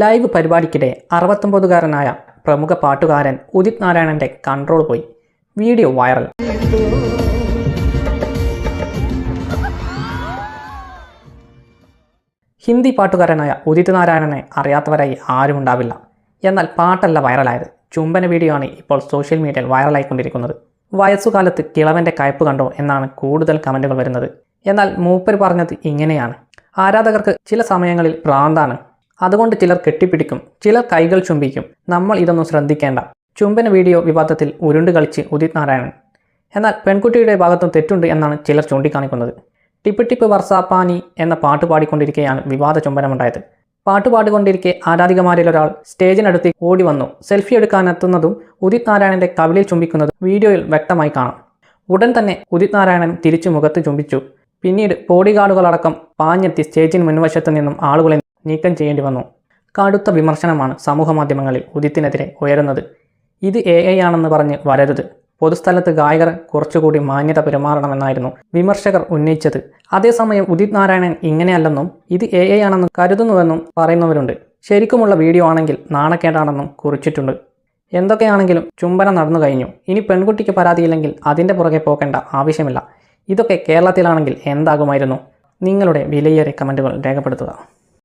Live പരിപാടിക്കിടെ അറുപത്തൊമ്പതുകാരനായ പ്രമുഖ പാട്ടുകാരൻ ഉദിത് നാരായണന്റെ കൺട്രോൾ പോയി. Video viral. ഹിന്ദി പാട്ടുകാരനായ ഉദിത് നാരായണനെ അറിയാത്തവരായി ആരും ഉണ്ടാവില്ല. എന്നാൽ പാട്ടല്ല വൈറലായത്. ചുംബന വീഡിയോ ആണ് ഇപ്പോൾ സോഷ്യൽ മീഡിയയിൽ വൈറലായിക്കൊണ്ടിരിക്കുന്നത്. വയസ്സുകാലത്ത് കിളവന്റെ കയ്പ് കണ്ടോ എന്നാണ് കൂടുതൽ കമന്റുകൾ വരുന്നത്. എന്നാൽ മൂപ്പർ പറഞ്ഞത് ഇങ്ങനെയാണ്. ആരാധകർക്ക് ചില സമയങ്ങളിൽ ഭ്രാന്താണ്. അതുകൊണ്ട് ചിലർ കെട്ടിപ്പിടിക്കും ചിലർ കൈകൾ ചുംബിക്കും. നമ്മൾ ഇതൊന്നും ശ്രദ്ധിക്കേണ്ട. ചുംബന വീഡിയോ വിവാദത്തിൽ ഉരുണ്ട് കളിച്ച് ഉദിത് നാരായണൻ. എന്നാൽ പെൺകുട്ടിയുടെ ഭാഗത്തും തെറ്റുണ്ട് എന്നാണ് ചിലർ ചൂണ്ടിക്കാണിക്കുന്നത്. ടിപ്പ് ടിപ്പ് വർഷാപ്പാനി എന്ന പാട്ട് പാടിക്കൊണ്ടിരിക്കെയാണ് വിവാദ ചുംബനമുണ്ടായത്. പാട്ട് പാടിക്കൊണ്ടിരിക്കെ ആരാധികമാരിൽ ഒരാൾ സ്റ്റേജിനടുത്ത് ഓടി വന്നു. സെൽഫി എടുക്കാനെത്തുന്നതും ഉദിത് നാരായണന്റെ കവിളിൽ ചുംബിക്കുന്നതും വീഡിയോയിൽ വ്യക്തമായി കാണാം. ഉടൻ തന്നെ ഉദിത് നാരായണൻ തിരിച്ചു മുഖത്ത് ചുംബിച്ചു. പിന്നീട് ബോഡിഗാർഡുകളടക്കം പാഞ്ഞെത്തി സ്റ്റേജിന് മുൻവശത്ത് നിന്നും ആളുകളെ നീക്കം ചെയ്യേണ്ടി വന്നു. കടുത്ത വിമർശനമാണ് സമൂഹമാധ്യമങ്ങളിൽ ഉദിത്തിനെതിരെ ഉയരുന്നത്. ഇത് എ ഐ ആണെന്ന് പറഞ്ഞ് വരരുത്. പൊതുസ്ഥലത്ത് ഗായകർ കുറച്ചുകൂടി മാന്യത പെരുമാറണമെന്നായിരുന്നു വിമർശകർ ഉന്നയിച്ചത്. അതേസമയം ഉദിത് നാരായണൻ ഇങ്ങനെയല്ലെന്നും ഇത് എ ഐ ആണെന്നും കരുതുന്നുവെന്നും പറയുന്നവരുണ്ട്. ശരിക്കുമുള്ള വീഡിയോ ആണെങ്കിൽ നാണക്കേടാണെന്നും കുറിച്ചിട്ടുണ്ട്. എന്തൊക്കെയാണെങ്കിലും ചുംബനം നടന്നു കഴിഞ്ഞു. ഇനി പെൺകുട്ടിക്ക് പരാതിയില്ലെങ്കിൽ അതിന്റെ പുറകെ പോകേണ്ട ആവശ്യമില്ല. ഇതൊക്കെ കേരളത്തിലാണെങ്കിൽ എന്താകുമായിരുന്നു? നിങ്ങളുടെ വിലയേറിയ കമന്റുകൾ രേഖപ്പെടുത്തുക.